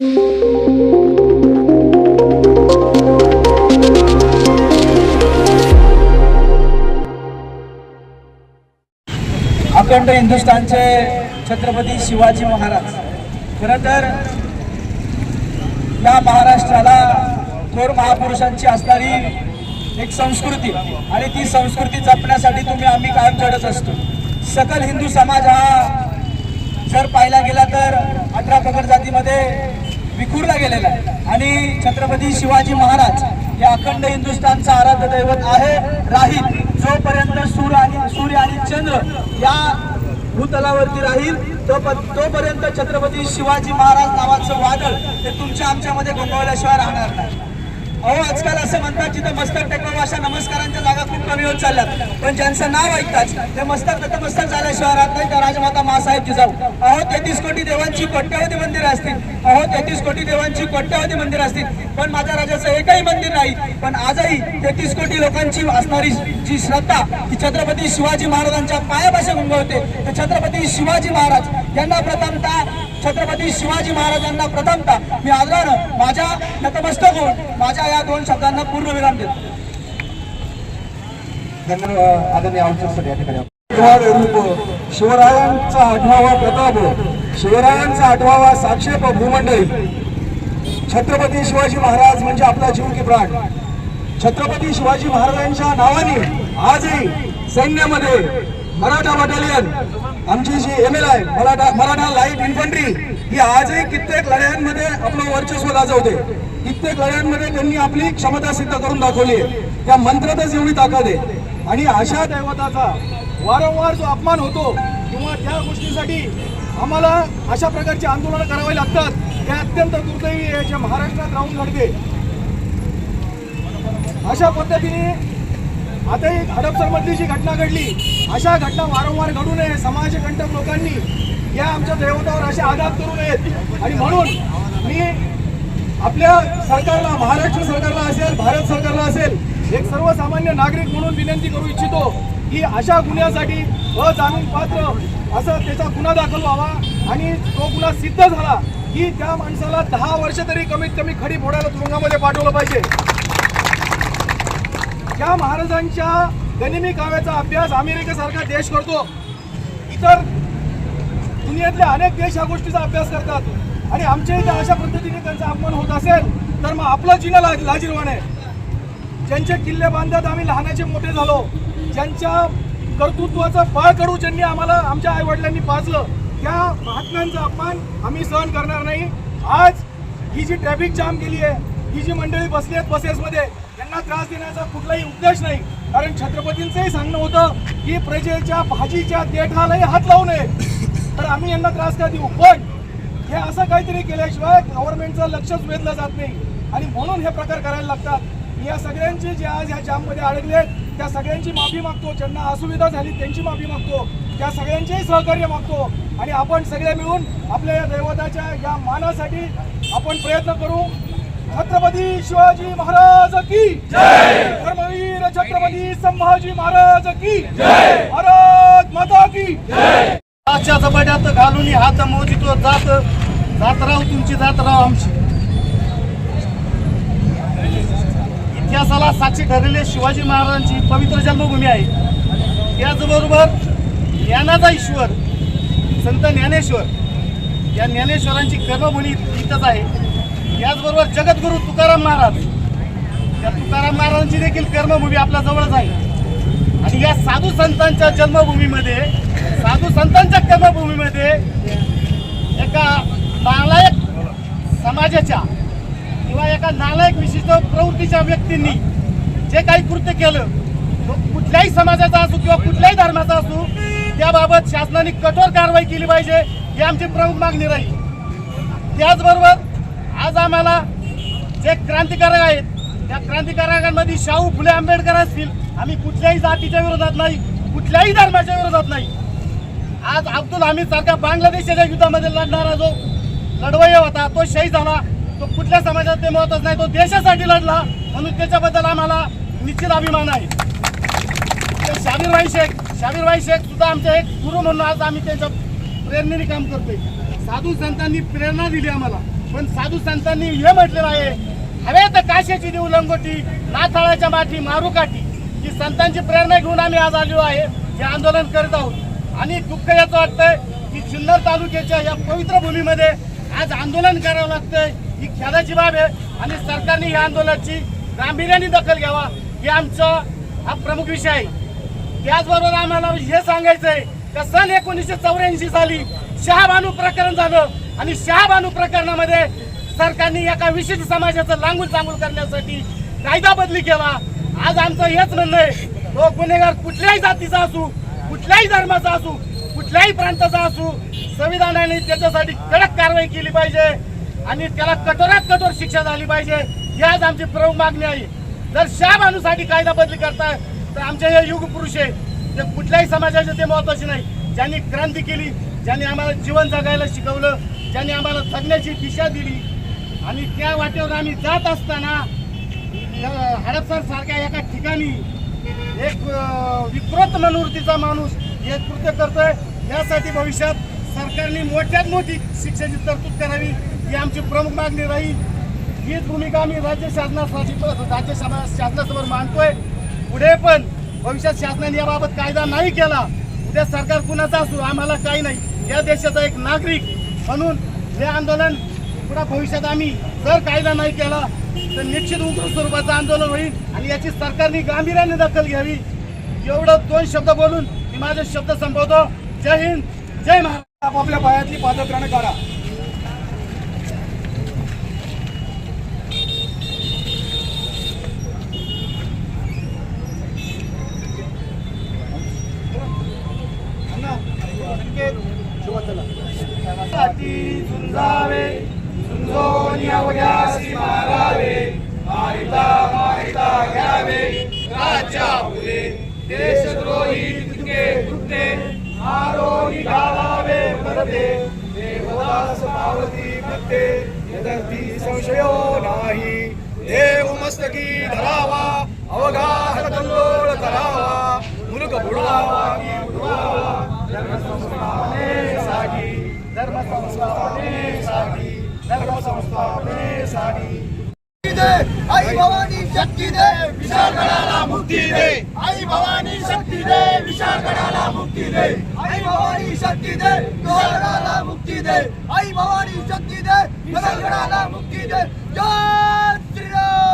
अखंड हिंदुस्थानचे छत्रपती शिवाजी महाराज. खरं तर या महाराष्ट्राला थोर महापुरुषांची असणारी एक संस्कृती आणि ती संस्कृती जपण्यासाठी तुम्ही आम्ही कायम चढत असतो. सकल हिंदू समाज हा जर पाहिला गेला तर अठरा पगड जातीमध्ये विखुरला गेलेला आहे. आणि छत्रपती शिवाजी महाराज हे अखंड हिंदुस्थानचा आराध्य दैवत आहे. राहील जोपर्यंत सूर्य आणि सूर्य आणि चंद्र या भूतलावरती राहील तो तोपर्यंत छत्रपती शिवाजी महाराज नावाचं वादळ हे तुमच्या आमच्यामध्ये गोंधळल्याशिवाय राहणार नाही. अहो आजकाल असं म्हणतात जिथं मस्तक टेकवा अशा नमस्कारांच्या जागा खूप कमी होत चालल्यात. पण ज्यांचं नाव ऐकताच ते मस्तक नतमस्तक झाल्याशिवाय राहत नाही तर राजमाता मासाहेब जिजाऊ अहो तेहतीस कोटी देवांची कोट्यावधी मंदिर असतील. अहो तेहतीस कोटी देवांची कोट्यावधी मंदिर असतील. पण माझ्या राजाचं एकही मंदिर नाही पण आजही तेहतीस कोटी लोकांची असणारी जी श्रद्धा ती छत्रपती शिवाजी महाराजांच्या पायापाशी गुंगवते तर छत्रपती शिवाजी महाराज यांना प्रथमतः छत्रपती शिवाजी महाराजांना प्रथमतः मी आदरानं माझ्या नतमस्तक होऊन माझ्या या दोन शब्दांना पूर्ण विराम देतो. रूप शिवरायांचा आठवावा प्रताप शिवरायांचा आठवावा साक्षेप भूमंडळी छत्रपती शिवाजी महाराज म्हणजे आपला जीव की प्राण. छत्रपती शिवाजी महाराजांच्या नावाने आजही सैन्यामध्ये मराठा बटालियन आमची जी M L I Maratha Maratha light infantry ही आजही कित्येक लढ्यांमध्ये आपलं वर्चस्व गाजवते. कित्येक लढ्यांमध्ये त्यांनी आपली क्षमता सिद्ध करून दाखवली आहे. त्या मंत्रातच एवढी ताकद आहे. आणि अशा दैवताचा वारंवार जो अपमान होतो किंवा त्या गोष्टीसाठी आम्हाला अशा प्रकारची आंदोलनं करावी लागतात हे अत्यंत दुर्दैवी आहे जे महाराष्ट्रात राहून घडते. अशा पद्धतीने आता एक हडपसरमधली जी घटना घडली अशा घटना वारंवार घडू नये. समाजकंटक लोकांनी या आमच्या दैवतावर असे आघात करू नयेत. आणि म्हणून मी आपल्या सरकारला महाराष्ट्र सरकारला असेल भारत सरकारला असेल एक सर्वसामान्य नागरिक म्हणून विनंती करू इच्छितो की अशा गुन्ह्यासाठी अजामीन पात्र असं त्याचा गुन्हा दाखल व्हावा. आणि तो गुन्हा सिद्ध झाला की त्या माणसाला दहा वर्ष तरी कमीत कमी खडी फोडायला तुरुंगामध्ये पाठवलं पाहिजे. त्या महाराजांच्या गनिमी काव्याचा अभ्यास अमेरिकेसारखा देश करतो. इतर दुनियेतले अनेक देश ह्या गोष्टीचा अभ्यास करतात. आणि आमच्या इथे अशा पद्धतीने त्यांचा अपमान होत असेल तर मग आपलं जिना लाज लाजीरवाण आहे. ज्यांचे किल्ले बांधत आम्ही लहानाचे मोठे झालो. ज्यांच्या कर्तृत्वाचं फळ कडू ज्यांनी आम्हाला आमच्या आईवडिलांनी पाजलं त्या महात्म्यांचा अपमान आम्ही सहन करणार नाही. आज ही जी ट्रॅफिक जाम केली आहे ही जी मंडळी बसली आहेत बसेसमध्ये त्यांना त्रास देण्याचा कुठलाही उद्देश नाही. कारण छत्रपतींचंही सांगणं होतं की प्रजेच्या भाजीच्या देठालाही हात लावू नये. तर आम्ही यांना त्रास का देऊ? पण हे असं काहीतरी केल्याशिवाय गव्हर्नमेंटचं लक्षच वेधलं जात नाही. आणि म्हणून हे प्रकार करायला लागतात. या सगळ्यांची जे आज या जाममध्ये अडकले त्या सगळ्यांची माफी मागतो. ज्यांना असुविधा झाली त्यांची माफी मागतो. त्या सगळ्यांचेही सहकार्य मागतो. आणि आपण सगळे मिळून आपल्या या दैवताच्या या मानासाठी आपण प्रयत्न करू. छत्रपती शिवाजी महाराज की धर्मवीर छत्रपती संभाजी महाराज की भारत माता की आजच्या झपाट्यात घालून हात मोजितो जात जात राव तुमची जात राव आमची. इतिहासाला साक्षी ठरलेले शिवाजी महाराजांची पवित्र जन्मभूमी आहे. त्याचबरोबर ज्ञानाचा ईश्वर संत ज्ञानेश्वर या ज्ञानेश्वरांची कर्मभूमी इथंच आहे. याचबरोबर जगद्गुरू तुकाराम महाराज. त्या तुकाराम महाराजांची देखील कर्मभूमी आपल्या जवळच आहे. आणि या साधू संतांच्या जन्मभूमीमध्ये साधू संतांच्या कर्मभूमीमध्ये एका नालायक समाजाच्या किंवा एका नालायक विशिष्ट प्रवृत्तीच्या व्यक्तींनी जे काही कृत्य केलं तो कुठल्याही समाजाचा असू किंवा कुठल्याही धर्माचा असू त्याबाबत शासनाने कठोर कारवाई केली पाहिजे ही आमची प्रमुख मागणी राहील. त्याचबरोबर आज आम्हाला जे क्रांतिकारक आहेत त्या क्रांतिकारकांमध्ये शाहू फुले आंबेडकर असतील आम्ही कुठल्याही जातीच्या विरोधात नाही कुठल्याही धर्माच्या विरोधात नाही. आज अब्दुल हमीद सारखा बांगलादेशाच्या युद्धामध्ये लढणारा जो लढवय्या होता तो शहीद झाला तो कुठल्या समाजात ते महत्वच नाही तो देशासाठी लढला म्हणून त्याच्याबद्दल आम्हाला निश्चित अभिमान आहे. ते शाबीरबाई शेख शाबीरबाई शेख सुद्धा आमचे एक गुरु म्हणून आज आम्ही त्यांच्या प्रेरणेने काम करतोय. साधू संतांनी प्रेरणा दिली आम्हाला. पण साधू संतांनी हे म्हटलेलं आहे हवे तर काशाची देऊ लंगोटी नाथाळाच्या माठी मारू काठी. ही संतांची प्रेरणा घेऊन आम्ही आज आलो आहे हे आंदोलन करत आहोत. आणि दुःख याचं वाटतंय की जुन्नर तालुक्याच्या या पवित्र भूमीमध्ये आज आंदोलन करावं लागतंय. ही खेदाची बाब आहे आणि सरकारने या आंदोलनाची गांभीर्याने दखल घ्यावा हे आमचा हा प्रमुख विषय आहे. त्याचबरोबर आम्हाला हे सांगायचं आहे का सन एकोणीसशे चौऱ्याऐंशी साली शहाबानू प्रकरण झालं. आणि शहाबानू प्रकरणामध्ये सरकारने एका विशिष्ट समाजाचं लांबून चांगूल करण्यासाठी कायदा बदली केला. आज आमचं हेच म्हणणं आहे तो गुन्हेगार कुठल्याही जातीचा असू कुठल्याही धर्माचा असू कुठल्याही प्रांताचा असू संविधानाने त्याच्यासाठी कडक कारवाई केली पाहिजे आणि त्याला कठोरात कठोर शिक्षा झाली पाहिजे ही आज आमची प्रमुख मागणी आहे. जर शहाबानूसाठी कायदा बदली करताय तर आमचे हे युग पुरुष आहे ते कुठल्याही समाजाचे ते महत्त्वाचे नाही. ज्यांनी क्रांती केली ज्यांनी आम्हाला जीवन जगायला शिकवलं ज्यांनी आम्हाला जगण्याची दिशा दिली. आणि त्या वाटेवर आम्ही जात असताना हडपसर सारख्या एका ठिकाणी एक विकृत मनोवृत्तीचा माणूस हे कृत्य करतोय. यासाठी भविष्यात सरकारने मोठ्यात मोठी शिक्षेची तरतूद करावी ही आमची प्रमुख मागणी राहील. हीच भूमिका आम्ही राज्य शासनासाठी राज्य शासनासमोर मानतोय पुढे पण भविष्यात शासनाने याबाबत कायदा नाही केला उद्या सरकार कुणाचा असू आम्हाला काही नाही. या देशाचा एक नागरिक म्हणून हे आंदोलन पुढे भविष्यात आम्ही जर कायदा नाही केला तर निश्चित उग्र स्वरूपाचं आंदोलन होईल आणि याची सरकारने गांभीर्याने दखल घ्यावी. एवढं दोन शब्द बोलून मी माझे शब्द संपवतो. जय हिंद जय महाराज आपापल्या पायातली पादत्राणं काढा साठी झुंजावे झुंजोनी अवघ्यासी मारावे. मारिता मारिता घ्यावे. राजा फुले देशद्रोही तुके कृत्ये मारोनी घालावे परते देवदास पावती भक्ते यदर्थी संशयो नाही. देव मस्तकी धरावा. अवघा हलकल्लोळ करावा. मुलक बुडवावा की बुडवावा धर्म संस्थापनेसाठी आई भवानी शक्ती दे विशाळगडाला मुक्ती दे आई भवानी शक्ती दे विशाळगडाला मुक्ती दे आई भवानी शक्ती दे विशाळगडाला मुक्ती दे आई भवानी शक्ती दे विशाळगडाला मुक्ती दे जय श्रीराम!